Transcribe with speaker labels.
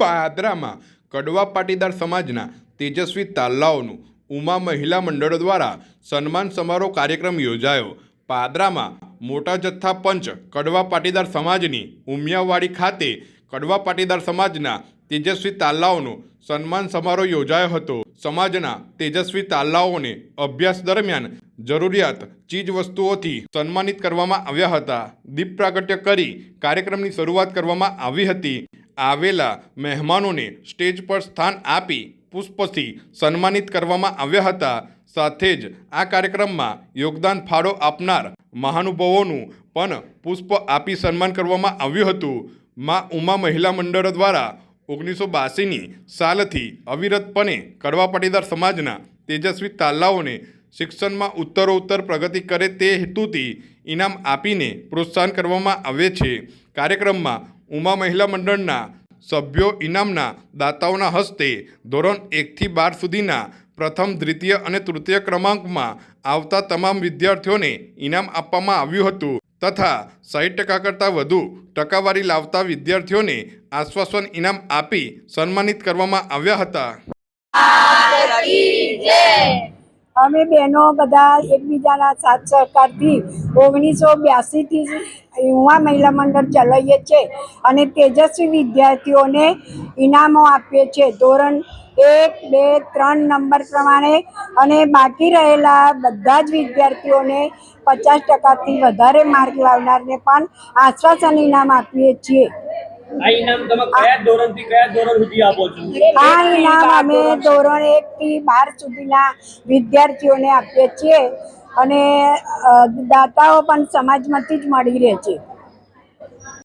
Speaker 1: પાદરામાં, કડવા પાટીદાર સમાજના તેજસ્વી તાલ્લાઓનું ઉમા મહિલા મંડળો દ્વારા સન્માન સમારોહ કાર્યક્રમ યોજાયો. પાદરામાં મોટા જથ્થા પંચ કડવા પાટીદાર સમાજની ઉમિયાવાડી ખાતે કડવા પાટીદાર સમાજના તેજસ્વી તાલ્લાઓનો સન્માન સમારોહ યોજાયો હતો. સમાજના તેજસ્વી તાલ્લાઓને અભ્યાસ દરમિયાન જરૂરિયાત ચીજ વસ્તુઓથી સન્માનિત કરવામાં આવ્યા હતા. દીપ પ્રાગટ્ય કરી કાર્યક્રમની શરૂઆત કરવામાં આવી હતી. આવેલા મહેમાનોને સ્ટેજ પર સ્થાન આપી પુષ્પથી સન્માનિત કરવામાં આવ્યા હતા. સાથે જ આ કાર્યક્રમમાં યોગદાન ફાળો આપનાર મહાનુભાવોનું પણ પુષ્પ આપી સન્માન કરવામાં આવ્યું હતું. મા ઉમા મહિલા મંડળ દ્વારા ઓગણીસો બાસીની સાલથી અવિરતપણે કડવા પાટીદાર સમાજના તેજસ્વી તાલાઓને શિક્ષણમાં ઉત્તરોત્તર પ્રગતિ કરે તે હેતુથી ઇનામ આપીને પ્રોત્સાહન કરવામાં આવે છે. કાર્યક્રમમાં ઉમા મહિલા મંડળના સભ્યો ઇનામના દાતાઓના હસ્તે ધોરણ એકથી બાર સુધીના પ્રથમ, દ્વિતીય અને તૃતીય ક્રમાંકમાં આવતા તમામ વિદ્યાર્થીઓને ઇનામ આપવામાં આવ્યું હતું તથા સાઠ ટકા કરતાં વધુ ટકાવારી લાવતા વિદ્યાર્થીઓને આશ્વાસન ઇનામ આપી સન્માનિત કરવામાં આવ્યા હતા.
Speaker 2: અમે બહેનો બધા એકબીજાના સાથ સહકારથી ઓગણીસો બ્યાસીથી યુવા મહિલા મંડળ ચલાવીએ છીએ અને તેજસ્વી વિદ્યાર્થીઓને ઇનામો આપીએ છીએ. ધોરણ એક, બે, ત્રણ નંબર પ્રમાણે અને બાકી રહેલા બધા જ વિદ્યાર્થીઓને પચાસ ટકાથી વધારે માર્ક લાવનારને પણ આશ્વાસન ઇનામ આપીએ છીએ.
Speaker 3: આ ઇનામ
Speaker 2: અમે ધોરણ એક થી બાર સુધીના વિદ્યાર્થીઓને આપીએ છીએ અને દાતાઓ પણ સમાજમાંથી જ મળી રહે છે.